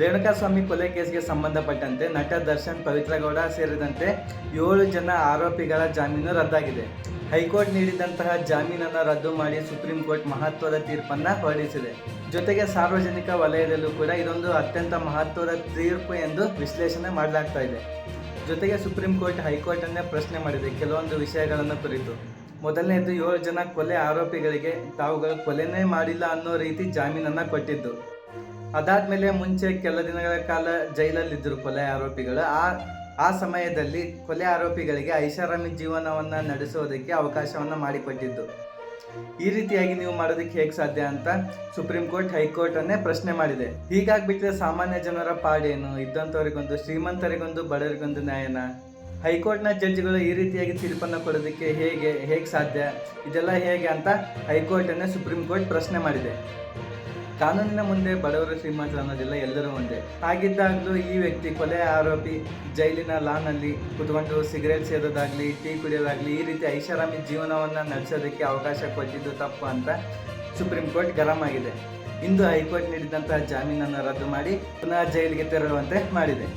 ರೇಣುಕಾಸ್ವಾಮಿ ಕೊಲೆ ಕೇಸ್ಗೆ ಸಂಬಂಧಪಟ್ಟಂತೆ ನಟ ದರ್ಶನ್ ಪವಿತ್ರಗೌಡ ಸೇರಿದಂತೆ ಏಳು ಜನ ಆರೋಪಿಗಳ ಜಾಮೀನು ರದ್ದಾಗಿದೆ. ಹೈಕೋರ್ಟ್ ನೀಡಿದಂತಹ ಜಾಮೀನನ್ನು ರದ್ದು ಮಾಡಿ ಸುಪ್ರೀಂ ಕೋರ್ಟ್ ಮಹತ್ವದ ತೀರ್ಪನ್ನು ಹೊರಡಿಸಿದೆ. ಜೊತೆಗೆ ಸಾರ್ವಜನಿಕ ವಲಯದಲ್ಲೂ ಕೂಡ ಇದೊಂದು ಅತ್ಯಂತ ಮಹತ್ವದ ತೀರ್ಪು ಎಂದು ವಿಶ್ಲೇಷಣೆ ಮಾಡಲಾಗ್ತಾ ಇದೆ. ಜೊತೆಗೆ ಸುಪ್ರೀಂ ಕೋರ್ಟ್ ಹೈಕೋರ್ಟನ್ನೇ ಪ್ರಶ್ನೆ ಮಾಡಿದೆ. ಕೆಲವೊಂದು ವಿಷಯಗಳನ್ನು ಕುರಿತು. ಮೊದಲನೇದು ಏಳು ಜನ ಕೊಲೆ ಆರೋಪಿಗಳಿಗೆ ತಾವುಗಳು ಕೊಲೆನೇ ಮಾಡಿಲ್ಲ ಅನ್ನೋ ರೀತಿ ಜಾಮೀನನ್ನು ಕೊಟ್ಟಿದ್ದು. ಅದಾದ್ಮೇಲೆ ಮುಂಚೆ ಕೆಲ ದಿನಗಳ ಕಾಲ ಜೈಲಲ್ಲಿದ್ದರು ಕೊಲೆ ಆರೋಪಿಗಳು. ಆ ಆ ಸಮಯದಲ್ಲಿ ಕೊಲೆ ಆರೋಪಿಗಳಿಗೆ ಐಷಾರಾಮಿ ಜೀವನವನ್ನು ನಡೆಸೋದಕ್ಕೆ ಅವಕಾಶವನ್ನು ಮಾಡಿಕೊಟ್ಟಿದ್ದು. ಈ ರೀತಿಯಾಗಿ ನೀವು ಮಾಡೋದಕ್ಕೆ ಹೇಗೆ ಸಾಧ್ಯ ಅಂತ ಸುಪ್ರೀಂ ಕೋರ್ಟ್ ಹೈಕೋರ್ಟನ್ನೇ ಪ್ರಶ್ನೆ ಮಾಡಿದೆ. ಹೀಗಾಗ್ಬಿಟ್ರೆ ಸಾಮಾನ್ಯ ಜನರ ಪಾಡೇನು? ಇದ್ದಂಥವ್ರಿಗೊಂದು ಶ್ರೀಮಂತರಿಗೊಂದು ಬಡವರಿಗೊಂದು ನ್ಯಾಯನ? ಹೈಕೋರ್ಟ್ನ ಜಡ್ಜ್ಗಳು ಈ ರೀತಿಯಾಗಿ ತೀರ್ಪನ್ನು ಕೊಡೋದಕ್ಕೆ ಹೇಗೆ ಹೇಗೆ ಸಾಧ್ಯ, ಇದೆಲ್ಲ ಹೇಗೆ ಅಂತ ಹೈಕೋರ್ಟನ್ನೇ ಸುಪ್ರೀಂ ಕೋರ್ಟ್ ಪ್ರಶ್ನೆ ಮಾಡಿದೆ. ಕಾನೂನಿನ ಮುಂದೆ ಬಡವರು ಶ್ರೀಮಂತರು ಅನ್ನೋದಿಲ್ಲ ಎಲ್ಲರೂ ಒಂದೇ. ಹಾಗಿದ್ದಾಗಲೂ ಈ ವ್ಯಕ್ತಿ ಕೊಲೆ ಆರೋಪಿ ಜೈಲಿನ ಲಾನಲ್ಲಿ ಕುತ್ಕೊಂಡು ಸಿಗರೇಟ್ ಸೇದೋದಾಗಲಿ, ಟೀ ಕುಡಿಯೋದಾಗಲಿ ಈ ರೀತಿ ಐಷಾರಾಮಿ ಜೀವನವನ್ನು ನಡೆಸೋದಕ್ಕೆ ಅವಕಾಶ ಕೊಟ್ಟಿದ್ದು ತಪ್ಪು ಅಂತ ಸುಪ್ರೀಂ ಕೋರ್ಟ್ ಗರಂ ಆಗಿದೆ. ಇಂದು ಹೈಕೋರ್ಟ್ ನೀಡಿದಂತಹ ಜಾಮೀನನ್ನು ರದ್ದು ಮಾಡಿ ಪುನಃ ಜೈಲಿಗೆ ತೆರಳುವಂತೆ ಮಾಡಿದೆ.